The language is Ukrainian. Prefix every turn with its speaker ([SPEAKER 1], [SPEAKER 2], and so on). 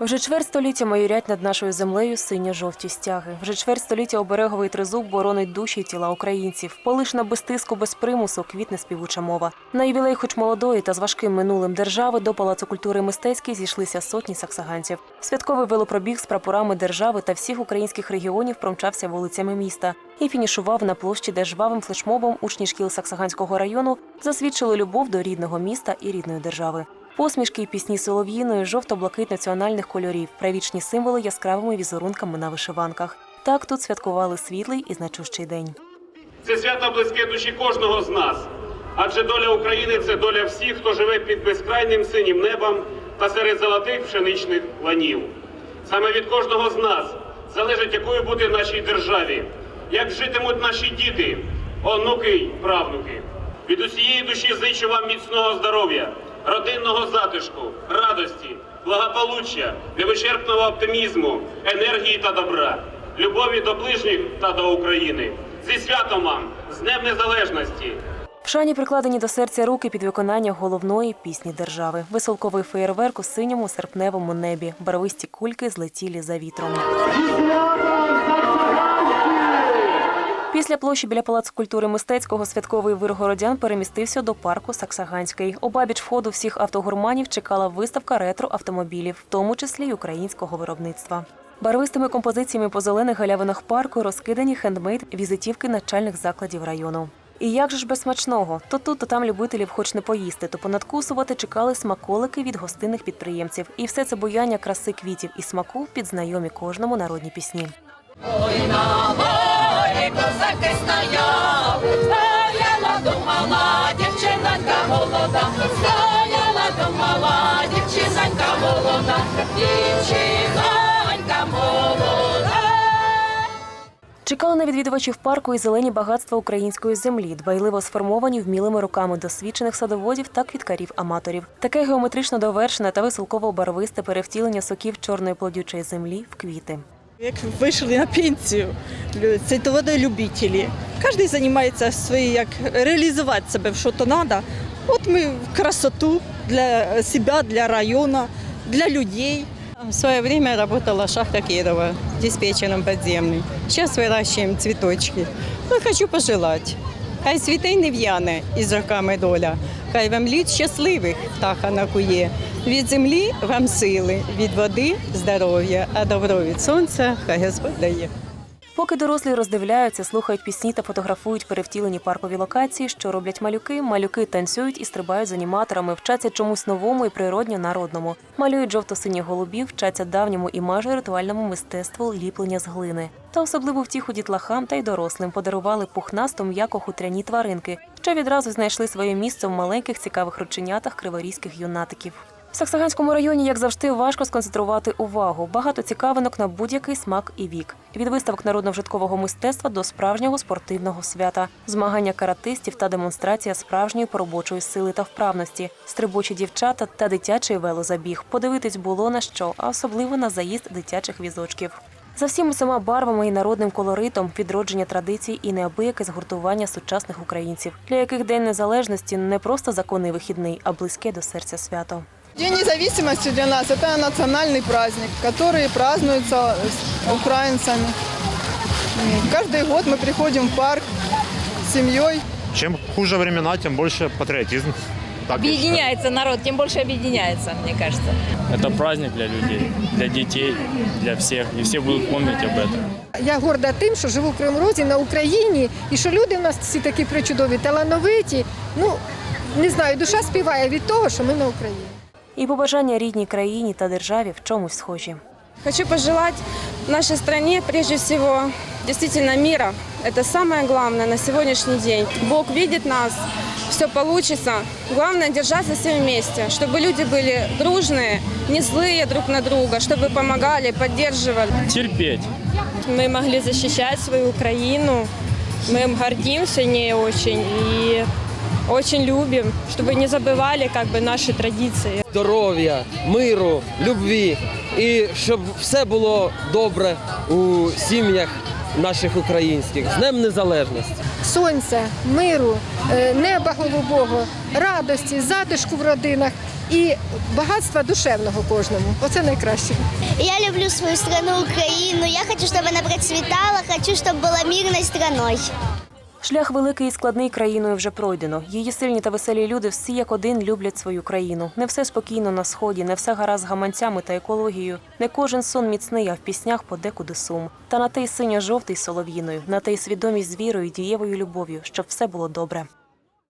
[SPEAKER 1] Вже чверть століття майорять над нашою землею синьо-жовті стяги. Вже чверть століття обереговий тризуб боронить душі й тіла українців. Полишна без тиску, без примусу, квітне співуча мова. На ювілей, хоч молодої та з важким минулим держави, до Палацу культури і мистецький зійшлися сотні саксаганців. Святковий велопробіг з прапорами держави та всіх українських регіонів промчався вулицями міста і фінішував на площі, де жвавим флешмобом учні шкіл Саксаганського району засвідчили любов до рідного міста і рідної держави. Посмішки й пісні солов'їної, жовто-блакит національних кольорів, правічні символи яскравими візерунками на вишиванках. Так тут святкували світлий і значущий день.
[SPEAKER 2] Це свято близьке душі кожного з нас. Адже доля України це доля всіх, хто живе під безкрайнім синім небом та серед золотих пшеничних ланів. Саме від кожного з нас залежить, якою бути нашій державі, як житимуть наші діти, онуки й правнуки. Від усієї душі зичу вам міцного здоров'я, родинного затишку, радості, благополуччя, невичерпного оптимізму, енергії та добра, любові до ближніх та до України. Зі святом вам, з Днем Незалежності!
[SPEAKER 1] В шані прикладені до серця руки під виконання головної пісні держави. Веселковий феєрверк у синьому серпневому небі. Барвисті кульки злетілі за вітром. Після площі біля Палацу культури мистецького святковий вир городян перемістився до парку Саксаганський. Обабіч входу всіх автогурманів чекала виставка ретро автомобілів, в тому числі й українського виробництва. Барвистими композиціями по зелених галявинах парку розкидані хендмейд візитівки начальних закладів району. І як же ж без смачного? То тут, то там любителів хоч не поїсти, то понадкусувати чекали смаколики від гостинних підприємців. І все це буяння краси квітів і смаку під знайомі кожному народні пісні.
[SPEAKER 3] Ой, горі козаки стояли, стояла думала дівчинонька молода, стояла думала дівчинонька молода, дівчинонька молода.
[SPEAKER 1] Чекали на відвідувачів парку і зелені багатства української землі, дбайливо сформовані вмілими руками досвідчених садоводів та квіткарів-аматорів. Таке геометрично довершене та веселково-барвисте перевтілення соків чорної плодючої землі в квіти.
[SPEAKER 4] Як вийшли на пенсію лю- цвітоводолюбителі. Кожен займається своєю, як реалізувати себе що то треба. От ми в красоту для себе, для району, для людей.
[SPEAKER 5] В свое время работала шахта Кирова, диспетчером подземный. Сейчас выращиваем цветочки. Ну, хочу пожелать. Хай світей не в'яне із роками доля. Хай вам літ щасливих птаха накує. Від землі вам сили, від води здоров'я, а добро від сонця хай Господь дає.
[SPEAKER 1] Поки дорослі роздивляються, слухають пісні та фотографують перевтілені паркові локації, що роблять малюки, малюки танцюють і стрибають з аніматорами, вчаться чомусь новому і природньо народному. Малюють жовто-сині голубів, вчаться давньому і майже ритуальному мистецтву ліплення з глини. Та особливу втіху дітлахам та й дорослим подарували пухнасто м'яко хутряні тваринки, що відразу знайшли своє місце в маленьких цікавих рученятах криворізьких юнатиків. В Саксаганському районі, як завжди, важко сконцентрувати увагу. Багато цікавинок на будь-який смак і вік. Від виставок народно-вжиткового мистецтва до справжнього спортивного свята, змагання каратистів та демонстрація справжньої поробочої сили та вправності, стрибучі дівчата та дитячий велозабіг. Подивитись було на що, а особливо на заїзд дитячих візочків. За всіми цими барвами і народним колоритом відродження традицій і неабияке згуртування сучасних українців, для яких День Незалежності не просто законний вихідний, а близьке до серця свято.
[SPEAKER 6] День независимости для нас – это национальный праздник, который празднуется с украинцами. И Каждый год мы приходим в парк с семьей.
[SPEAKER 7] Чем хуже времена, тем больше патриотизм. Так я считаю.
[SPEAKER 8] Объединяется народ, тем больше объединяется, мне кажется.
[SPEAKER 9] Это праздник для людей, для детей, для всех. И все будут помнить об этом.
[SPEAKER 10] Я горда тим, що живу в Кривому Розі на Україні, і що люди в нас всі такі причудові, талановиті. Ну не знаю, душа співає від того, що ми на Україні.
[SPEAKER 1] І побажання рідній країні та державі в чомусь схожі.
[SPEAKER 11] Хочу пожелать нашей стране прежде всего действительно мира. Это самое главное на сегодняшний день. Бог видит нас, все получится. Главное держаться все вместе, чтобы люди были дружные, не злые друг на друга, чтобы помогали, поддерживали.
[SPEAKER 9] Терпеть.
[SPEAKER 8] Мы могли защищать свою Украину, мы гордимся ней очень и очень любим, чтобы не забывали как бы наши традиции.
[SPEAKER 12] здоров'я, миру, любві і щоб все було добре у сім'ях наших українських з Днем Незалежності.
[SPEAKER 10] Сонця, миру, е, неба голубого, радості, затишку в родинах. і багатства душевного кожному. Оце найкраще.
[SPEAKER 13] Я люблю свою страну Украину. Я хочу, чтобы она процветала, хочу, чтобы была мирной страной.
[SPEAKER 1] Шлях великий і складний країною вже пройдено. Її сильні та веселі люди всі як один люблять свою країну. Не все спокійно на сході, не все гаразд з гаманцями та екологією. Не кожен сон міцний, а в піснях подекуди сум. Та на те й синьо-жовтий солов'їною, на те й свідомість з вірою, дієвою любов'ю, щоб все було добре.